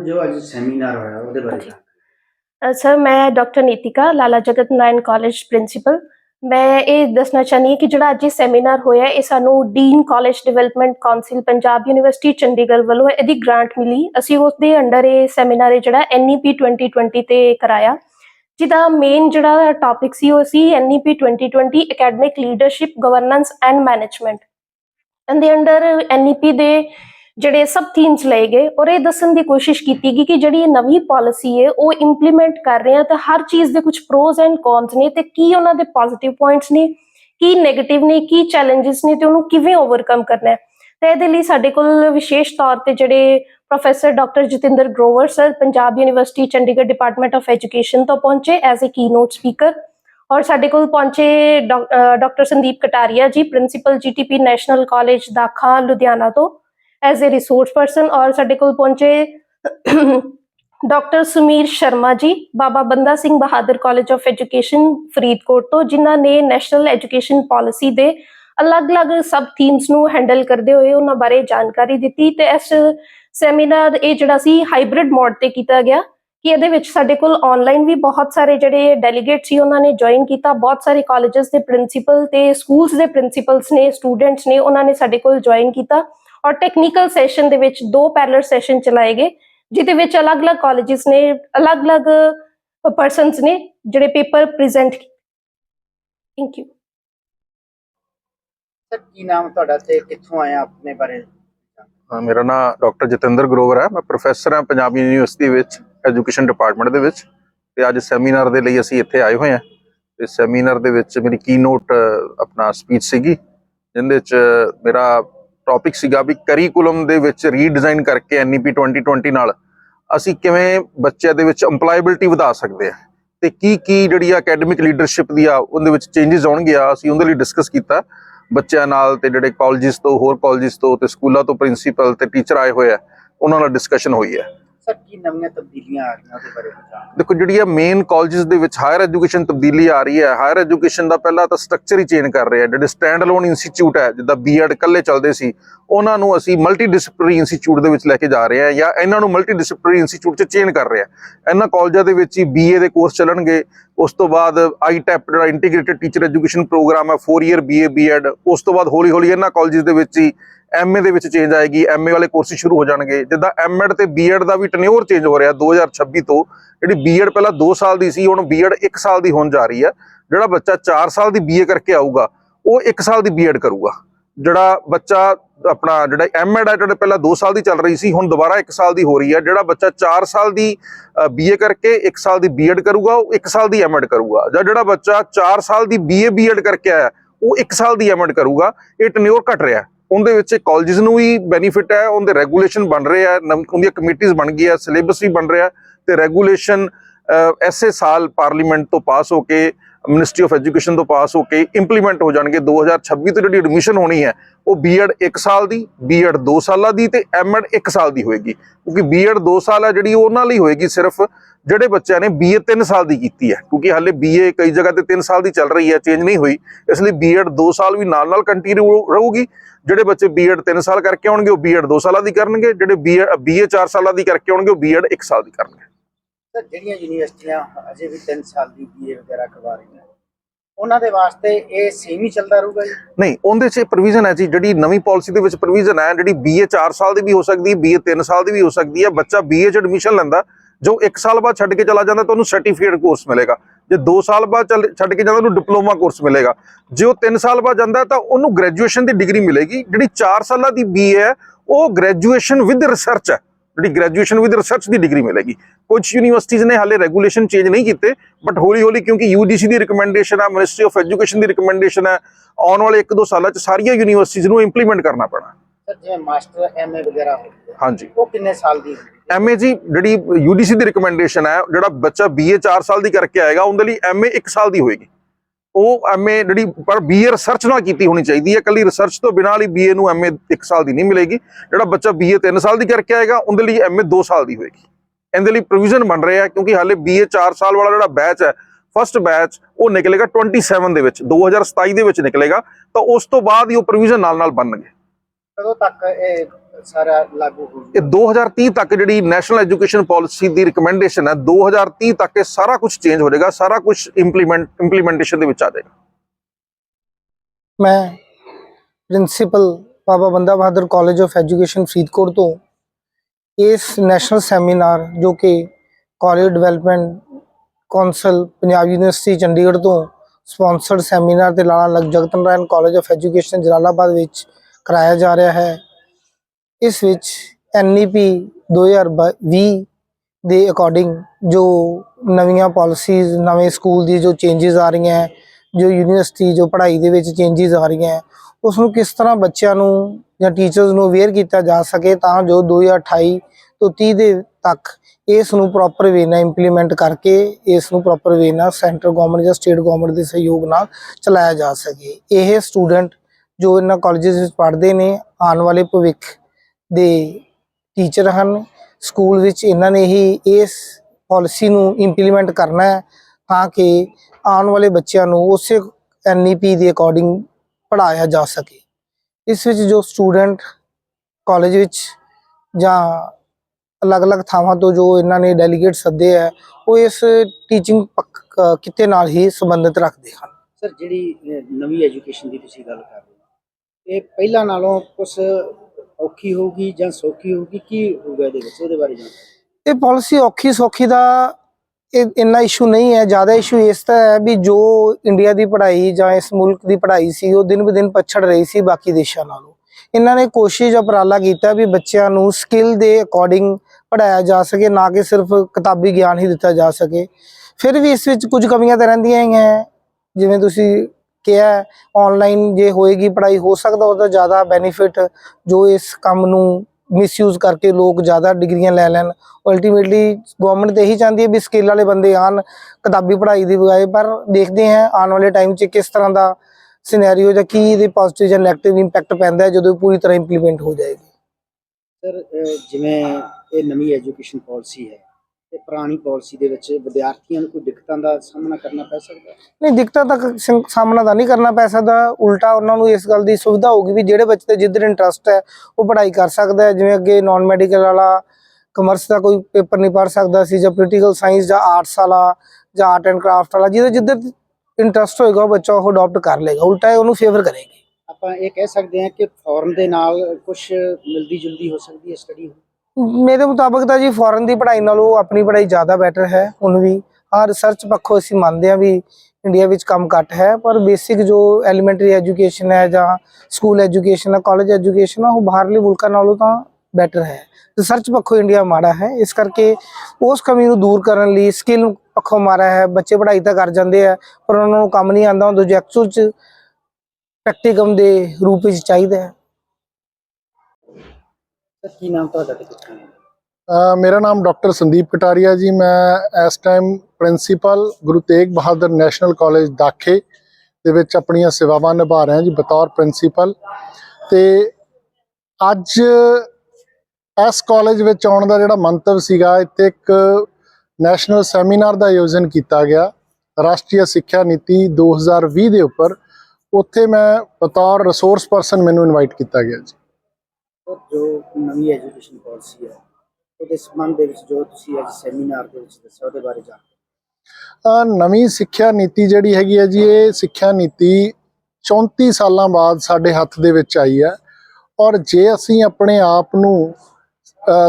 Ma'am ਜੋ ਅੱਜ seminar ਹੋਇਆ ਉਹਦੇ ਬਾਰੇ ਸਰ ਮੈਂ ਡਾਕਟਰ ਨੀਤਿਕਾ ਲਾਲਾ ਜਗਤ ਨਾਰਾਇਣ ਕਾਲਜ ਪ੍ਰਿੰਸੀਪਲ। ਮੈਂ ਇਹ ਦੱਸਣਾ ਚਾਹਨੀ ਹਾਂ ਕਿ ਜਿਹੜਾ ਅੱਜ ਇਹ ਸੈਮੀਨਾਰ ਹੋਇਆ ਇਹ ਸਾਨੂੰ dean college development council Punjab university Chandigarh ਵੱਲੋਂ ਇਹਦੀ ਗ੍ਰਾਂਟ ਮਿਲੀ। ਅਸੀਂ ਉਸ ਦੇ ਅੰਡਰ ਇਹ ਸੈਮੀਨਾਰ ਜਿਹੜਾ NEP 2020 ਤੇ ਕਰਾਇਆ ਜਿਹਦਾ ਮੇਨ ਜਿਹੜਾ ਟਾਪਿਕ ਸੀ ਉਹ ਸੀ NEP 2020 academic leadership governance and management ਇਹਦੇ ਅੰਡਰ NEP ਦੇ ਜਿਹੜੇ ਸਭ ਥੀਮਸ ਲਏ ਗਏ ਔਰ ਇਹ ਦੱਸਣ ਦੀ ਕੋਸ਼ਿਸ਼ ਕੀਤੀ ਗਈ ਕਿ ਜਿਹੜੀ ਇਹ ਨਵੀਂ ਪਾਲਿਸੀ ਹੈ, ਉਹ ਇੰਪਲੀਮੈਂਟ ਕਰ ਰਹੇ ਆ ਤਾਂ ਹਰ ਚੀਜ਼ ਦੇ ਕੁਝ ਪ੍ਰੋਜ਼ ਐਂਡ ਕੌਨਸ ਨੇ ਤੇ ਕੀ ਉਹਨਾਂ ਦੇ ਪੋਜ਼ਿਟਿਵ ਪੁਆਇੰਟਸ ਨੇ, ਕੀ 네ਗੇਟਿਵ ਨੇ, ਕੀ ਚੈਲੰਜਸ ਨੇ ਤੇ ਉਹਨੂੰ ਕਿਵੇਂ ਓਵਰਕਮ ਕਰਨਾ ਹੈ। ਤੇ ਇਹਦੇ ਲਈ ਸਾਡੇ ਕੋਲ ਵਿਸ਼ੇਸ਼ ਤੌਰ ਤੇ ਜਿਹੜੇ professor doctor Jatinder Grover sir Punjab university Chandigarh department of education ਤੋਂ ਪਹੁੰਚੇ ਐਜ਼ ਅ ਕੀਨੋਟ ਸਪੀਕਰ ਔਰ ਸਾਡੇ ਕੋਲ ਪਹੁੰਚੇ doctor Sandeep Kataria ji principal GTP national college Dakha, Ludhiana ਤੋਂ। ਐਜ਼ ਅ ਰਿਸੋਰਸ ਪਰਸਨ ਔਰ ਸਾਡੇ ਕੋਲ ਪਹੁੰਚੇ doctor Sumeer Sharma ji, Baba Banda Singh Bahadur college of education Faridkot ਤੋਂ, ਜਿਨ੍ਹਾਂ ਨੇ ਨੈਸ਼ਨਲ ਐਜੂਕੇਸ਼ਨ ਪਾਲਿਸੀ ਦੇ ਅਲੱਗ-ਅਲੱਗ ਸਬ ਥੀਮਸ ਨੂੰ ਹੈਂਡਲ ਕਰਦੇ ਹੋਏ ਉਹਨਾਂ ਬਾਰੇ ਜਾਣਕਾਰੀ ਦਿੱਤੀ ਤੇ ਇਸ ਸੈਮੀਨਾਰ ਇਹ ਜਿਹੜਾ ਸੀ ਹਾਈਬ੍ਰਿਡ ਮੋਡ ਤੇ ਕੀਤਾ ਗਿਆ ਕਿ ਇਹਦੇ ਵਿੱਚ ਸਾਡੇ ਕੋਲ ਆਨਲਾਈਨ ਵੀ ਬਹੁਤ ਸਾਰੇ ਜਿਹੜੇ ਡੈਲੀਗੇਟ ਸੀ, ਉਹਨਾਂ ਨੇ ਜੁਆਇਨ ਕੀਤਾ। ਬਹੁਤ ਸਾਰੇ ਕਾਲਜਸ ਦੇ ਪ੍ਰਿੰਸੀਪਲ ਤੇ ਸਕੂਲਸ ਦੇ ਪ੍ਰਿੰਸੀਪਲਸ ਨੇ ਸਟੂਡੈਂਟਸ ਨੇ, ਉਹਨਾਂ ਨੇ ਸਾਡੇ ਕੋਲ ਜੁਆਇਨ ਕੀਤਾ। ਔਰ ਟੈਕਨੀਕਲ ਸੈਸ਼ਨ ਦੇ ਵਿੱਚ ਦੋ ਪੈਰਲਲ ਸੈਸ਼ਨ ਚਲਾਏ ਗਏ ਜਿਹਦੇ ਵਿੱਚ ਅਲੱਗ-ਅਲੱਗ ਕਾਲਜਸ ਨੇ ਅਲੱਗ-ਅਲੱਗ ਪਰਸਨਸ ਨੇ ਜਿਹੜੇ paper present thank you sir ਕੀ ਨਾਮ ਤੁਹਾਡਾ ਤੇ ਕਿੱਥੋਂ ਆਏ ਆ ਆਪਣੇ ਬਾਰੇ? ਹਾਂ, ਮੇਰਾ ਨਾਮ ਡਾਕਟਰ ਜਤਿੰਦਰ ਗਰੋਵਰ ਹੈ। ਮੈਂ ਪ੍ਰੋਫੈਸਰ ਹਾਂ ਪੰਜਾਬ ਯੂਨੀਵਰਸਿਟੀ ਵਿੱਚ ਐਜੂਕੇਸ਼ਨ ਡਿਪਾਰਟਮੈਂਟ ਦੇ ਵਿੱਚ। ਤੇ ਅੱਜ ਸੈਮੀਨਾਰ ਦੇ ਲਈ ਅਸੀਂ ਇੱਥੇ ਆਏ ਹੋਏ ਹਾਂ। ਤੇ ਸੈਮੀਨਾਰ ਦੇ ਵਿੱਚ ਮੇਰੀ ਕੀਨੋਟ ਆਪਣਾ ਸਪੀਚ ਸੀਗੀ ਜਿਹਦੇ ਵਿੱਚ ਮੇਰਾ ਟੌਪਿਕ ਸੀਗਾ ਵੀ ਕਰਿਕੂਲਮ ਦੇ ਵਿੱਚ ਰੀਡਿਜ਼ਾਈਨ ਕਰਕੇ E NEP 2020 ਨਾਲ ਅਸੀਂ ਕਿਵੇਂ ਬੱਚਿਆਂ ਦੇ ਵਿੱਚ EMPLOYABILITY ਵਧਾ ਸਕਦੇ ਆ ਤੇ ਕੀ ਕੀ ਜਿਹੜੀ ਅਕੈਡਮਿਕ ਲੀਡਰਸ਼ਿਪ ਦੀ ਆ ਉਹਦੇ ਵਿੱਚ ਚੇਂਜਸ ਆਉਣਗੇ ਅਸੀਂ ਉਹਦੇ ਲਈ ਡਿਸਕਸ ਕੀਤਾ। ਬੱਚਿਆਂ ਨਾਲ ਤੇ ਜਿਹੜੇ ਕਾਲਜਸ ਤੋਂ ਹੋਰ ਕਾਲਜਸ ਤੋਂ ਤੇ ਸਕੂਲਾਂ ਤੋਂ ਪ੍ਰਿੰਸੀਪਲ ਤੇ ਟੀਚਰ ਆਏ ਹੋਏ ਆ, ਉਹਨਾਂ ਨਾਲ ਡਿਸਕਸ਼ਨ ਹੋਈ ਹੈ। ਸਰ ਕੀ ਨਵੀਆਂ ਤਬਦੀਲੀਆਂ ਆ ਰਹੀਆਂ ਉਹਦੇ ਬਾਰੇ ਜਾਣੋ ਦੇਖੋ ਜਿਹੜੀ ਆ ਮੇਨ ਕਾਲਜਸ ਦੇ ਵਿੱਚ ਹਾਇਰ ਐਜੂਕੇਸ਼ਨ ਤਬਦੀਲੀ ਆ ਰਹੀ ਹੈ ਹਾਇਰ ਐਜੂਕੇਸ਼ਨ ਦਾ ਪਹਿਲਾਂ ਤਾਂ ਸਟਰਕਚਰ ਹੀ ਚੇਂਜ ਕਰ ਰਹੇ ਆ ਜਿਹੜੇ ਸਟੈਂਡ ਅਲੋਨ ਇੰਸਟੀਚਿਊਟ ਹੈ, ਜਿੱਦਾਂ ਬੀਐਡ ਇਕੱਲੇ ਚੱਲਦੇ ਸੀ, ਉਹਨਾਂ ਨੂੰ ਅਸੀਂ ਮਲਟੀ ਡਿਸਪਲਿਨਰੀ ਇੰਸਟੀਚਿਊਟ ਦੇ ਵਿੱਚ ਲੈ ਕੇ ਜਾ ਰਹੇ ਆ ਜਾਂ ਇਹਨਾਂ ਨੂੰ ਮਲਟੀ ਡਿਸਪਲਿਨਰੀ ਇੰਸਟੀਚਿਊਟ 'ਚ ਚੇਂਜ ਕਰ ਰਹੇ ਆ ਇਹਨਾਂ ਕਾਲਜਾਂ ਦੇ ਵਿੱਚ ਹੀ ਬੀਏ ਦੇ ਕੋਰਸ ਚੱਲਣਗੇ, ਉਸ ਤੋਂ ਬਾਅਦ ਆਈਟੈਪ ਜਿਹੜਾ ਇੰਟੀਗ੍ਰੇਟਡ ਟੀਚਰ ਐਜੂਕੇਸ਼ਨ ਪ੍ਰੋਗਰਾਮ ਹੈ 4 ਇਅਰ ਬੀਏ ਬੀਐਡ ਉਸ ਤੋਂ ਬਾਅਦ ਹੌਲੀ ਹੌਲੀ ਇਹਨਾਂ ਕਾਲਜਸ ਦੇ ਵਿੱਚ ਹੀ ਐਮਏ ਦੇ ਵਿੱਚ ਚੇਂਜ ਆਏਗੀ ਐਮਏ ਵਾਲੇ ਕੋਰਸ ਸ਼ੁਰੂ ਹੋ ਜਾਣਗੇ ਜਿੱਦਾਂ ਐਮਐਡ ਤੇ ਬੀਐਡ ਦਾ ਵੀ ਟਨਿਓਰ ਚੇਂਜ ਹੋ ਰਿਹਾ 2026 ਤੋਂ ਜਿਹੜੀ ਬੀਐਡ ਪਹਿਲਾਂ 2 ਸਾਲ ਦੀ ਸੀ ਹੁਣ ਬੀਐਡ 1 ਸਾਲ ਦੀ ਹੋਣ ਜਾ ਰਹੀ ਹੈ ਜਿਹੜਾ ਬੱਚਾ 4 ਸਾਲ ਦੀ ਬੀਏ ਕਰਕੇ ਆਊਗਾ ਉਹ 1 ਸਾਲ ਦੀ ਬੀਐਡ ਕਰੂਗਾ ਜਿਹੜਾ ਬੱਚਾ ਆਪਣਾ ਜਿਹੜਾ ਐਮਐਡ ਹੈ ਜਿਹੜਾ ਪਹਿਲਾਂ 2 ਸਾਲ ਦੀ ਚੱਲ ਰਹੀ ਸੀ ਹੁਣ ਦੁਬਾਰਾ 1 ਸਾਲ ਦੀ ਹੋ ਰਹੀ ਹੈ ਜਿਹੜਾ ਬੱਚਾ 4 ਸਾਲ ਦੀ ਬੀਏ ਕਰਕੇ 1 ਸਾਲ ਦੀ ਬੀਐਡ ਕਰੂਗਾ ਉਹ 1 ਸਾਲ ਦੀ ਐਮਐਡ ਕਰੂਗਾ ਜਾਂ ਜਿਹੜਾ ਬੱਚਾ 4 ਸਾਲ ਦੀ ਬੀਏ ਬੀਐਡ ਕਰਕੇ ਆਇਆ ਉਹ 1 ਸਾਲ ਦੀ ਐਮਐਡ ਕਰੂਗਾ ਇਹ ਟਨਿਓਰ ਘਟ ਰਿਹਾ ਉਹਦੇ ਵਿੱਚ ਕਾਲਜਸ ਨੂੰ ਵੀ ਬੈਨੀਫਿਟ ਹੈ, ਉਹਦੇ ਰੈਗੂਲੇਸ਼ਨ ਬਣ ਰਹੇ ਆ, ਨਵ- ਉਹਦੀਆਂ ਕਮੇਟੀਆਂ ਬਣ ਗਈਆਂ ਸਿਲੇਬਸ ਵੀ ਬਣ ਰਿਹਾ ਤੇ ਰੈਗੂਲੇਸ਼ਨ ਐਸੇ ਸਾਲ ਪਾਰਲੀਮੈਂਟ ਤੋਂ ਪਾਸ ਹੋ ਕੇ ਮਿਨਿਸਟਰੀ ਆਫ ਐਜੂਕੇਸ਼ਨ ਤੋਂ ਪਾਸ ਹੋ ਕੇ ਇੰਪਲੀਮੈਂਟ ਹੋ ਜਾਣਗੇ। 2026 ਤੋਂ ਜਿਹੜੀ ਐਡਮਿਸ਼ਨ ਹੋਣੀ ਹੈ, ਉਹ ਬੀਐਡ 1 ਸਾਲ ਦੀ ਬੀਐਡ 2 ਸਾਲਾਂ ਦੀ ਤੇ ਐਮਐਡ 1 ਸਾਲ ਦੀ ਹੋਏਗੀ। ਕਿਉਂਕਿ ਬੀਐਡ 2 ਸਾਲ ਹੈ ਜਿਹੜੀ, ਉਹ ਉਹਨਾਂ ਲਈ ਹੋਏਗੀ ਸਿਰਫ ਜਿਹੜੇ ਬੱਚਿਆਂ ਨੇ ਬੀਏ 3 ਸਾਲ ਦੀ ਕੀਤੀ ਹੈ। ਕਿਉਂਕਿ ਹਾਲੇ ਬੀਏ ਕਈ ਜਗ੍ਹਾ ਤੇ 3 ਸਾਲ ਦੀ ਚੱਲ ਰਹੀ ਹੈ ਚੇਂਜ ਨਹੀਂ ਹੋਈ। ਇਸ ਲਈ ਬੀਐਡ 2 ਸਾਲ ਵੀ ਨਾਲ ਨਾਲ ਕੰਟੀਨਿਊ ਰਹੂਗੀ। ਜਿਹੜੇ ਬੱਚੇ ਬੀਐਡ 3 ਸਾਲ ਕਰਕੇ ਆਉਣਗੇ, ਉਹ ਬੀਐਡ 2 ਸਾਲਾਂ ਦੀ ਕਰਨਗੇ। ਜਿਹੜੇ ਬੀਏ ਬੀਏ 4 ਸਾਲਾਂ ਦੀ ਕਰਕੇ ਆਉਣਗੇ, ਉਹ ਬੀਐਡ 1 ਸਾਲ ਦੀ ਕਰਨਗੇ। ਸਰ ਜਿਹੜੀਆਂ ਯੂਨੀਵਰਸਿਟੀਆਂ ਅਜੇ ਵੀ 3 ਸਾਲ ਦੀ ਬੀਏ ਵਗੈਰਾ ਕਰਵਾ ਰਹੀਆਂ, ਉਹਨਾਂ ਦੇ ਵਾਸਤੇ ਇਹ ਸੇਮ ਹੀ ਚੱਲਦਾ ਰਹੂਗਾ ਜੀ? ਨਹੀਂ, ਉਹਦੇ 'ਚ ਪ੍ਰੋਵੀਜ਼ਨ ਹੈ ਜੀ, ਜਿਹੜੀ ਨਵੀਂ ਪਾਲਿਸੀ ਦੇ ਵਿੱਚ ਪ੍ਰੋਵੀਜ਼ਨ ਹੈ, ਜਿਹੜੀ ਬੀਏ 4 ਸਾਲ ਦੀ ਵੀ ਹੋ ਸਕਦੀ ਹੈ ਬੀਏ 3 ਸਾਲ ਦੀ ਵੀ ਹੋ ਸਕਦੀ ਹੈ, ਬੱਚਾ ਬੀਏ 'ਚ ਐਡਮਿਸ਼ਨ ਲੈਂਦਾ, ਜੋ 1 ਸਾਲ ਬਾਅਦ ਛੱਡ ਕੇ ਚਲਾ ਜਾਂਦਾ, ਤਾਂ ਉਹਨੂੰ ਸਰਟੀਫਿਕੇਟ ਕੋਰਸ ਮਿਲੇਗਾ। ਜੇ 2 ਸਾਲ ਬਾਅਦ ਛੱਡ ਕੇ ਜਾਂਦਾ, ਉਹਨੂੰ ਡਿਪਲੋਮਾ ਕੋਰਸ ਮਿਲੇਗਾ। ਜੇ ਉਹ 3 ਸਾਲ ਬਾਅਦ ਜਾਂਦਾ, ਤਾਂ ਉਹਨੂੰ ਗ੍ਰੈਜੂਏਸ਼ਨ ਦੀ ਡਿਗਰੀ ਮਿਲੇਗੀ, ਜਿਹੜੀ 4 ਸਾਲਾਂ ਦੀ ਬੀਏ ਹੈ, ਉਹ ਗ੍ਰੈਜੂਏਸ਼ਨ ਵਿਦ ਰਿਸਰਚ ਹੈ। ਜਿਹੜੀ ਗ੍ਰੈਜੂਏਸ਼ਨ ਵਿਦ ਰਿਸਰਚ ਦੀ ਡਿਗਰੀ ਮਿਲੇਗੀ। ਕੁਝ ਯੂਨੀਵਰਸਿਟੀਜ਼ ਨੇ ਹਾਲੇ ਰੈਗੂਲੇਸ਼ਨ ਚੇਂਜ ਨਹੀਂ ਕੀਤੇ ਬਟ ਹੌਲੀ ਹੌਲੀ ਕਿਉਂਕਿ ਯੂਜੀਸੀ ਦੀ ਰਿਕਮੈਂਡੇਸ਼ਨ ਹੈ ਮਿਨਿਸਟਰੀ ਆਫ ਐਜੂਕੇਸ਼ਨ ਦੀ ਰਿਕਮੈਂਡੇਸ਼ਨ ਹੈ ਆਉਣ ਵਾਲੇ 1-2 ਸਾਲਾਂ 'ਚ ਸਾਰੀਆਂ ਯੂਨੀਵਰਸਿਟੀਜ਼ ਨੂੰ ਇੰਪਲੀਮੈਂਟ ਕਰਨਾ ਪੈਣਾ। ਸਰ ਜਿਵੇਂ ਮਾਸਟਰ ਐਮਏ ਵਗੈਰਾ ਹਾਂਜੀ। ਉਹ ਕਿੰਨੇ ਸਾਲ ਦੀ ਐਮਏ ਜੀ ਜਿਹੜੀ ਯੂਡੀਸੀ ਦੀ ਰਿਕਮੈਂਡੇਸ਼ਨ ਹੈ ਜਿਹੜਾ ਬੱਚਾ ਬੀਏ 4 ਸਾਲ ਦੀ ਕਰਕੇ ਆਏਗਾ ਉਹਦੇ ਲਈ ਐਮਏ 1 ਸਾਲ ਦੀ ਹੋਏਗੀ। ਉਹ ਐਮਏ ਜਿਹੜੀ ਪਰ ਬੀਏ ਰਿਸਰਚ ਨਾਲ ਕੀਤੀ ਹੋਣੀ ਚਾਹੀਦੀ ਹੈ। ਕੱਲੀ ਰਿਸਰਚ ਤੋਂ ਬਿਨਾਂ ਵਾਲੀ ਬੀਏ ਨੂੰ ਐਮਏ 1 ਸਾਲ ਦੀ ਨਹੀਂ ਮਿਲੇਗੀ। ਜਿਹੜਾ ਬੱਚਾ ਬੀਏ 3 ਸਾਲ ਦੀ ਕਰਕੇ ਆਏਗਾ, ਉਹਦੇ ਲਈ ਐਮਏ 2 ਸਾਲ ਦੀ ਹੋਏਗੀ। ਇਹਦੇ ਲਈ ਪ੍ਰੋਵੀਜ਼ਨ ਬਣ ਰਿਹਾ ਕਿਉਂਕਿ ਹਾਲੇ ਬੀਏ 4 ਸਾਲ ਵਾਲਾ ਜਿਹੜਾ ਬੈਚ ਹੈ ਫਸਟ ਬੈਚ ਉਹ ਨਿਕਲੇਗਾ 27 ਦੇ ਵਿੱਚ। 2027 ਦੇ ਵਿੱਚ ਨਿਕਲੇਗਾ, ਤਾਂ ਉਸ ਤੋਂ ਬਾਅਦ ਹੀ ਉਹ ਪ੍ਰੋਵੀਜ਼ਨ ਨਾਲ ਨਾਲ ਬਣਨਗੇ। ਕਦੋਂ ਤੱਕ ਇਹ ਸਾਰਾ ਲਾਗੂ ਹੋ ਇਹ 2030 ਤੱਕ ਜਿਹੜੀ ਨੈਸ਼ਨਲ ਐਜੂਕੇਸ਼ਨ ਪਾਲਿਸੀ ਦੀ ਰਿਕਮੈਂਡੇਸ਼ਨ ਹੈ 2030 ਤੱਕ ਇਹ ਸਾਰਾ ਕੁਝ ਚੇਂਜ ਹੋ ਜਾਏਗਾ ਸਾਰਾ ਕੁਝ ਇੰਪਲੀਮੈਂਟ ਇੰਪਲੀਮੈਂਟੇਸ਼ਨ ਦੇ ਵਿੱਚ ਆ ਜਾਏਗਾ। ਮੈਂ principal Baba Banda Bahadur college of education Faridkot ਤੋਂ ਇਸ ਨੈਸ਼ਨਲ ਸੈਮੀਨਾਰ ਜੋ ਕਿ college development council Punjab university Chandigarh ਤੋਂ ਸਪਾਂਸਰਡ ਸੈਮੀਨਾਰ ਤੇ Lala Jagat Narayan college of education Jalalabad ਵਿੱਚ ਕਰਾਇਆ ਜਾ ਰਿਹਾ ਹੈ। ਇਸ ਵਿੱਚ NEP 2020 ਦੇ ਅਕੋਰਡਿੰਗ ਜੋ ਨਵੀਆਂ ਪਾਲਿਸੀਜ਼ ਨਵੇਂ ਸਕੂਲ ਦੀ ਜੋ ਚੇਂਜਸ ਆ ਰਹੀਆਂ ਜੋ ਯੂਨੀਵਰਸਿਟੀ ਜੋ ਪੜ੍ਹਾਈ ਦੇ ਵਿੱਚ ਚੇਂਜਸ ਆ ਰਹੀਆਂ ਉਸ ਨੂੰ ਕਿਸ ਤਰ੍ਹਾਂ ਬੱਚਿਆਂ ਨੂੰ ਜਾਂ ਟੀਚਰਸ ਨੂੰ ਅਵੇਅਰ ਕੀਤਾ ਜਾ ਸਕੇ ਤਾਂ ਜੋ 2028 ਤੋਂ 30 ਦੇ ਤੱਕ ਇਸ ਨੂੰ ਪ੍ਰੋਪਰ ਵੇ ਨਾਲ ਇੰਪਲੀਮੈਂਟ ਕਰਕੇ ਇਸ ਨੂੰ ਪ੍ਰੋਪਰ ਵੇ ਨਾਲ ਸੈਂਟਰ ਗਵਰਨਮੈਂਟ ਜਾਂ ਸਟੇਟ ਗਵਰਨਮੈਂਟ ਦੇ ਸਹਿਯੋਗ ਨਾਲ ਚਲਾਇਆ ਜਾ ਸਕੇ। ਇਹ ਸਟੂਡੈਂਟ ਜੋ ਇਹਨਾਂ ਕਾਲਜਸ ਵਿੱਚ ਪੜ੍ਹਦੇ ਨੇ, ਆਉਣ ਵਾਲੇ ਭਵਿੱਖ ਦੇ ਟੀਚਰ ਹਨ। ਸਕੂਲ ਵਿੱਚ ਇਹਨਾਂ ਨੇ ਹੀ ਇਸ ਪਾਲਿਸੀ ਨੂੰ ਇੰਪਲੀਮੈਂਟ ਕਰਨਾ ਹੈ ਤਾਂ ਕਿ ਆਉਣ ਵਾਲੇ ਬੱਚਿਆਂ ਨੂੰ ਉਸੇ ਐਨਈਪੀ ਦੇ ਅਕੋਰਡਿੰਗ ਪੜ੍ਹਾਇਆ ਜਾ ਸਕੇ। ਇਸ ਵਿੱਚ ਜੋ ਸਟੂਡੈਂਟ ਕਾਲਜ ਵਿੱਚ ਜਾਂ ਅਲੱਗ-ਅਲੱਗ ਥਾਵਾਂ ਤੋਂ ਜੋ ਇਹਨਾਂ ਨੇ ਡੈਲੀਗੇਟ ਸੱਦੇ ਹੈ, ਉਹ ਇਸ ਟੀਚਿੰਗ ਕਿਤੇ ਨਾਲ ਹੀ ਸੰਬੰਧਿਤ ਰੱਖਦੇ ਹਨ। ਸਰ, ਜਿਹੜੀ ਨਵੀਂ ਐਜੂਕੇਸ਼ਨ ਦੀ ਤੁਸੀਂ ਗੱਲ ਕਰ ਰਹੇ ਹੋ, ਇਹ ਪਹਿਲਾਂ ਨਾਲੋਂ ਕੁਝ ਔਖੀ ਹੋਊਗੀ ਜਾਂ ਸੌਖੀ ਹੋਊਗੀ? ਕੀ ਹੋਊਗਾ ਇਹਦੇ ਵਿੱਚ? ਉਹਦੇ ਬਾਰੇ ਜਾਣੋ ਇਹ ਪਾਲਿਸੀ ਔਖੀ ਸੌਖੀ ਦਾ ਇਹ ਇੰਨਾ ਇਸ਼ੂ ਨਹੀਂ ਹੈ। ਜ਼ਿਆਦਾ ਇਸ਼ੂ ਇਸ ਦਾ ਹੈ ਵੀ ਜੋ ਇੰਡੀਆ ਦੀ ਪੜ੍ਹਾਈ ਜਾਂ ਇਸ ਮੁਲਕ ਦੀ ਪੜ੍ਹਾਈ ਸੀ, ਉਹ ਦਿਨ ਬ ਦਿਨ ਪਛੜ ਰਹੀ ਸੀ ਬਾਕੀ ਦੇਸ਼ਾਂ ਨਾਲੋਂ। ਇਹਨਾਂ ਨੇ ਕੋਸ਼ਿਸ਼ ਉਪਰਾਲਾ ਕੀਤਾ ਵੀ ਬੱਚਿਆਂ ਨੂੰ ਸਕਿੱਲ ਦੇ ਅਕੋਰਡਿੰਗ ਪੜ੍ਹਾਇਆ ਜਾ ਸਕੇ, ਨਾ ਕਿ ਸਿਰਫ ਕਿਤਾਬੀ ਗਿਆਨ ਹੀ ਦਿੱਤਾ ਜਾ ਸਕੇ। ਫਿਰ ਵੀ ਇਸ ਵਿੱਚ ਕੁਝ ਕਮੀਆਂ ਤਾਂ ਰਹਿੰਦੀਆਂ ਹੀ ਹੈ। ਜਿਵੇਂ ਤੁਸੀਂ ਕਿਹਾ ਆਨਲਾਈਨ ਜੇ ਹੋਏਗੀ, ਪੜ੍ਹਾਈ ਹੋ ਸਕਦਾ, ਉਹਦਾ ਜ਼ਿਆਦਾ ਬੈਨੀਫਿਟ ਜੋ ਇਸ ਕੰਮ ਨੂੰ ਮਿਸਯੂਜ਼ ਕਰਕੇ ਲੋਕ ਜ਼ਿਆਦਾ ਡਿਗਰੀਆਂ ਲੈ ਲੈਣ। ਅਲਟੀਮੇਟਲੀ ਗਵਰਨਮੈਂਟ ਤੇ ਇਹੀ ਚਾਹੁੰਦੀ ਹੈ ਵੀ ਸਕਿੱਲ ਵਾਲੇ ਬੰਦੇ ਆਣ ਕਿਤਾਬੀ ਪੜ੍ਹਾਈ ਦੀ ਬਜਾਏ ਪਰ ਦੇਖਦੇ ਹਾਂ ਆਉਣ ਵਾਲੇ ਟਾਈਮ 'ਚ ਕਿਸ ਤਰ੍ਹਾਂ ਦਾ ਸਿਨੈਰੀਓ ਜਾਂ ਕੀ ਇਹਦੇ ਪੋਜ਼ਿਟਿਵ ਜਾਂ 네ਗੇਟਿਵ ਇੰਪੈਕਟ ਪੈਂਦਾ ਹੈ, ਜਦੋਂ ਪੂਰੀ ਤਰ੍ਹਾਂ ਇੰਪਲੀਮੈਂਟ ਹੋ ਜਾਏਗੀ। ਸਰ ਜਿਵੇਂ ਇਹ ਨਵੀਂ ਐਜੂਕੇਸ਼ਨ ਪਾਲਿਸੀ ਹੈ ਤੇ ਪੁਰਾਣੀ ਪਾਲਿਸੀ ਦੇ ਵਿੱਚ ਵਿਦਿਆਰਥੀਆਂ ਨੂੰ ਕੋਈ ਦਿੱਕਤਾਂ ਦਾ ਸਾਹਮਣਾ ਕਰਨਾ ਪੈ ਸਕਦਾ? ਨਹੀਂ ਦਿੱਕਤਾਂ ਤੱਕ ਸਾਹਮਣਾ ਤਾਂ ਨਹੀਂ ਕਰਨਾ ਪੈ ਸਕਦਾ। ਉਲਟਾ ਉਹਨਾਂ ਨੂੰ ਇਸ ਗੱਲ ਦੀ ਸੁਵਿਧਾ ਹੋਊਗੀ ਵੀ ਜਿਹੜੇ ਬੱਚੇ ਤੇ ਜਿੱਧਰ ਇੰਟਰਸਟ ਹੈ ਉਹ ਪੜ੍ਹਾਈ ਕਰ ਸਕਦਾ ਹੈ। ਜਿਵੇਂ ਅੱਗੇ ਨਾਨ ਮੈਡੀਕਲ ਵਾਲਾ ਕਮਰਸ ਦਾ ਕੋਈ ਪੇਪਰ ਨਹੀਂ ਪੜ੍ਹ ਸਕਦਾ ਸੀ ਜਾਂ ਪੋਲੀਟੀਕਲ ਸਾਇੰਸ ਜਾਂ ਆਰਟਸ ਵਾਲਾ ਜਾਂ ਆਰਟ ਐਂਡ ਕਰਾਫਟ ਵਾਲਾ ਜਿਹਦੇ ਜਿੱਧਰ ਇੰਟਰਸਟ ਹੋਏਗਾ ਉਹ ਬੱਚਾ ਉਹ ਅਡਾਪਟ ਕਰ ਲਏਗਾ। ਉਲਟਾ ਉਹਨੂੰ ਫੇਵਰ ਕਰੇਗੀ। ਆਪਾਂ ਇਹ ਕਹਿ ਸਕਦੇ ਹਾਂ ਕਿ ਫੋਰਨ ਦੇ ਨਾਲ ਕੁਝ ਮਿਲਦੀ ਜੁਲਦੀ ਹੋ ਸਕਦੀ ਹੈ ਸਟੱਡੀ ਮੇਰੇ ਮੁਤਾਬਕ ਤਾਂ ਜੀ ਫੋਰਨ ਦੀ ਪੜ੍ਹਾਈ ਨਾਲੋਂ ਆਪਣੀ ਪੜ੍ਹਾਈ ਜ਼ਿਆਦਾ ਬੈਟਰ ਹੈ। ਹੁਣ ਵੀ ਹਾਂ ਰਿਸਰਚ ਪੱਖੋਂ ਅਸੀਂ ਮੰਨਦੇ ਹਾਂ ਵੀ ਇੰਡੀਆ ਵਿੱਚ ਕੰਮ ਘੱਟ ਹੈ, ਪਰ ਬੇਸਿਕ ਜੋ ਐਲੀਮੈਂਟਰੀ ਐਜੂਕੇਸ਼ਨ ਹੈ ਜਾਂ ਸਕੂਲ ਐਜੂਕੇਸ਼ਨ ਹੈ ਕਾਲਜ ਐਜੂਕੇਸ਼ਨ ਹੈ, ਉਹ ਬਾਹਰਲੇ ਮੁਲਕਾਂ ਨਾਲੋਂ ਤਾਂ ਬੈਟਰ ਹੈ। ਰਿਸਰਚ ਪੱਖੋਂ ਇੰਡੀਆ ਮਾੜਾ ਹੈ। ਇਸ ਕਰਕੇ ਉਸ ਕਮੀ ਨੂੰ ਦੂਰ ਕਰਨ ਲਈ ਸਕਿੱਲ ਪੱਖੋਂ ਮਾੜਾ ਹੈ। ਬੱਚੇ ਪੜ੍ਹਾਈ ਤਾਂ ਕਰ ਜਾਂਦੇ ਆ, ਪਰ ਉਹਨਾਂ ਨੂੰ ਕੰਮ ਨਹੀਂ ਆਉਂਦਾ ਹੁੰਦਾ ਜੋ ਐਕਚੁਅਲ ਚ ਪ੍ਰੈਕਟੀਕਮ ਦੇ ਰੂਪ ਵਿੱਚ ਚਾਹੀਦਾ ਹੈ। ਸਰ ਕੀ ਨਾਮ ਤੁਹਾਡਾ ਤੇ ਕਿੱਥੋਂ ਹੈ? ਅ, ਮੇਰਾ ਨਾਮ ਡਾਕਟਰ ਸੰਦੀਪ ਕਟਾਰੀਆ ਜੀ। ਮੈਂ ਇਸ time principal Guru Tegh Bahadur national college Dakha ਦੇ ਵਿੱਚ ਆਪਣੀਆਂ ਸੇਵਾਵਾਂ ਨਿਭਾ ਰਿਹਾ ਜੀ ਬਤੌਰ ਪ੍ਰਿੰਸੀਪਲ। ਤੇ ਅੱਜ ਇਸ ਕਾਲਜ ਵਿੱਚ ਆਉਣ ਦਾ ਜਿਹੜਾ ਮੰਤਵ ਸੀਗਾ ਇੱਥੇ ਇੱਕ ਨੈਸ਼ਨਲ ਸੈਮੀਨਾਰ ਦਾ ਆਯੋਜਨ ਕੀਤਾ ਗਿਆ ਰਾਸ਼ਟਰੀ ਸਿੱਖਿਆ ਨੀਤੀ 2020 ਦੇ ਉੱਪਰ। ਉੱਥੇ ਮੈਂ ਬਤੌਰ ਰਿਸੋਰਸ ਪਰਸਨ ਮੈਨੂੰ ਇਨਵਾਈਟ ਕੀਤਾ ਗਿਆ ਜੀ। ਸਰ ਜੋ ਨਵੀਂ ਐਜੂਕੇਸ਼ਨ ਪਾਲਿਸੀ ਹੈ, ਉਹਦੇ ਸੰਬੰਧ ਦੇ ਵਿੱਚ ਜੋ ਤੁਸੀਂ ਅੱਜ ਸੈਮੀਨਾਰ ਦੇ ਵਿੱਚ ਦੱਸਿਆ, ਉਹਦੇ ਬਾਰੇ ਜਾਣੋ ਨਵੀਂ ਸਿੱਖਿਆ ਨੀਤੀ ਜਿਹੜੀ ਹੈਗੀ ਹੈ ਜੀ, ਇਹ ਸਿੱਖਿਆ ਨੀਤੀ 34 ਸਾਲਾਂ ਬਾਅਦ ਸਾਡੇ ਹੱਥ ਦੇ ਵਿੱਚ ਆਈ ਹੈ। ਔਰ ਜੇ ਅਸੀਂ ਆਪਣੇ ਆਪ ਨੂੰ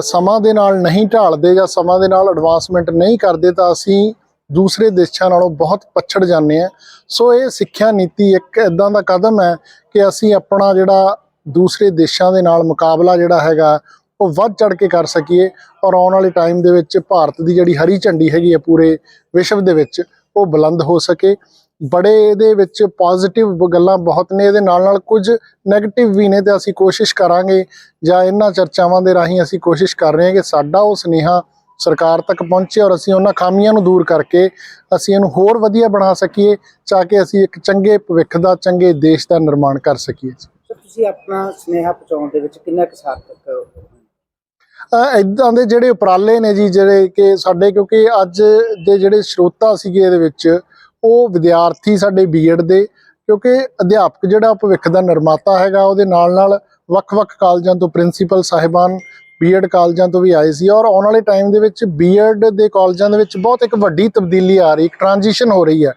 ਸਮਾਂ ਦੇ ਨਾਲ ਨਹੀਂ ਢਾਲਦੇ ਜਾਂ ਸਮਾਂ ਦੇ ਨਾਲ ਐਡਵਾਂਸਮੈਂਟ ਨਹੀਂ ਕਰਦੇ, ਤਾਂ ਅਸੀਂ ਦੂਸਰੇ ਦੇਸ਼ਾਂ ਨਾਲੋਂ ਬਹੁਤ ਪਛੜ ਜਾਂਦੇ ਹਾਂ। ਸੋ ਇਹ ਸਿੱਖਿਆ ਨੀਤੀ ਇੱਕ ਇਦਾਂ ਦਾ ਕਦਮ ਹੈ ਕਿ ਅਸੀਂ ਆਪਣਾ ਜਿਹੜਾ ਦੂਸਰੇ ਦੇਸ਼ਾਂ ਦੇ ਨਾਲ ਮੁਕਾਬਲਾ ਜਿਹੜਾ ਹੈਗਾ, ਉਹ ਵੱਧ ਚੜ ਕੇ ਕਰ ਸਕੀਏ ਔਰ ਆਉਣ ਵਾਲੇ ਟਾਈਮ ਦੇ ਵਿੱਚ ਭਾਰਤ ਦੀ ਜਿਹੜੀ ਹਰੀ ਝੰਡੀ ਹੈਗੀ ਹੈ ਪੂਰੇ ਵਿਸ਼ਵ ਦੇ ਵਿੱਚ, ਉਹ ਬੁਲੰਦ ਹੋ ਸਕੇ। ਬੜੇ ਇਹਦੇ ਵਿੱਚ ਪੋਜ਼ਿਟਿਵ ਗੱਲਾਂ ਬਹੁਤ ਨੇ, ਇਹਦੇ ਨਾਲ ਨਾਲ ਕੁਝ 네ਗੇਟਿਵ ਵੀ ਨੇ ਤੇ ਅਸੀਂ ਕੋਸ਼ਿਸ਼ ਕਰਾਂਗੇ ਜਾਂ ਇਹਨਾਂ ਚਰਚਾਵਾਂ ਦੇ ਰਾਹੀਂ ਅਸੀਂ ਕੋਸ਼ਿਸ਼ ਕਰ ਰਹੇ ਹਾਂ ਕਿ ਸਾਡਾ ਉਹ ਸੁਨੇਹਾ ਸਰਕਾਰ ਤੱਕ ਪਹੁੰਚੇ ਔਰ ਅਸੀਂ ਉਹਨਾਂ ਖਾਮੀਆਂ ਨੂੰ ਦੂਰ ਕਰਕੇ ਅਸੀਂ ਇਹਨੂੰ ਹੋਰ ਵਧੀਆ ਬਣਾ ਸਕੀਏ, ਤਾਂ ਕਿ ਅਸੀਂ ਇੱਕ ਚੰਗੇ ਭਵਿੱਖ ਦਾ, ਚੰਗੇ ਦੇਸ਼ ਦਾ ਨਿਰਮਾਣ ਕਰ ਸਕੀਏ। ਤੁਸੀਂ ਆਪਣਾ ਸੁਨੇਹਾ ਪਹੁੰਚਾਉਣ ਦੇ ਵਿੱਚ ਕਿੰਨਾ ਕੁ ਸਾਰਥਕ ਹੋ? ਇਦਾਂ ਦੇ ਜਿਹੜੇ ਉਪਰਾਲੇ ਨੇ ਜੀ, ਜਿਹੜੇ ਕਿ ਸਾਡੇ, ਕਿਉਂਕਿ ਅੱਜ ਦੇ ਜਿਹੜੇ ਸਰੋਤਾ ਸੀਗੇ ਇਹਦੇ ਵਿੱਚ, ਉਹ ਵਿਦਿਆਰਥੀ ਸਾਡੇ ਬੀਐਡ ਦੇ, ਕਿਉਂਕਿ ਅਧਿਆਪਕ ਜਿਹੜਾ ਭਵਿੱਖ ਦਾ ਨਿਰਮਾਤਾ ਹੈਗਾ, ਉਹਦੇ ਨਾਲ ਨਾਲ ਵੱਖ-ਵੱਖ ਕਾਲਜਾਂ ਤੋਂ ਪ੍ਰਿੰਸੀਪਲ ਸਾਹਿਬਾਨ ਬੀਐਡ ਕਾਲਜਾਂ ਤੋਂ ਵੀ ਆਏ ਸੀ ਔਰ ਆਉਣ ਵਾਲੇ ਟਾਈਮ ਦੇ ਵਿੱਚ ਬੀਐਡ ਦੇ ਕਾਲਜਾਂ ਦੇ ਵਿੱਚ ਬਹੁਤ ਇੱਕ ਵੱਡੀ ਤਬਦੀਲੀ ਆ ਰਹੀ, ਇੱਕ ਟ੍ਰਾਂਜੀਸ਼ਨ ਹੋ ਰਹੀ ਹੈ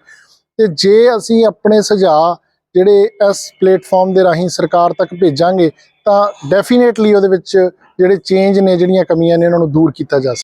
ਤੇ ਜੇ ਅਸੀਂ ਆਪਣੇ ਸੁਝਾਅ ਜਿਹੜੇ ਇਸ ਪਲੇਟਫਾਰਮ ਦੇ ਰਾਹੀਂ ਸਰਕਾਰ ਤੱਕ ਭੇਜਾਂਗੇ ਤਾਂ ਡੈਫੀਨੇਟਲੀ ਉਹਦੇ ਵਿੱਚ ਜਿਹੜੇ ਚੇਂਜ ਨੇ, ਜਿਹੜੀਆਂ ਕਮੀਆਂ ਨੇ, ਉਹਨਾਂ ਨੂੰ ਦੂਰ ਕੀਤਾ ਜਾ ਸਕਦਾ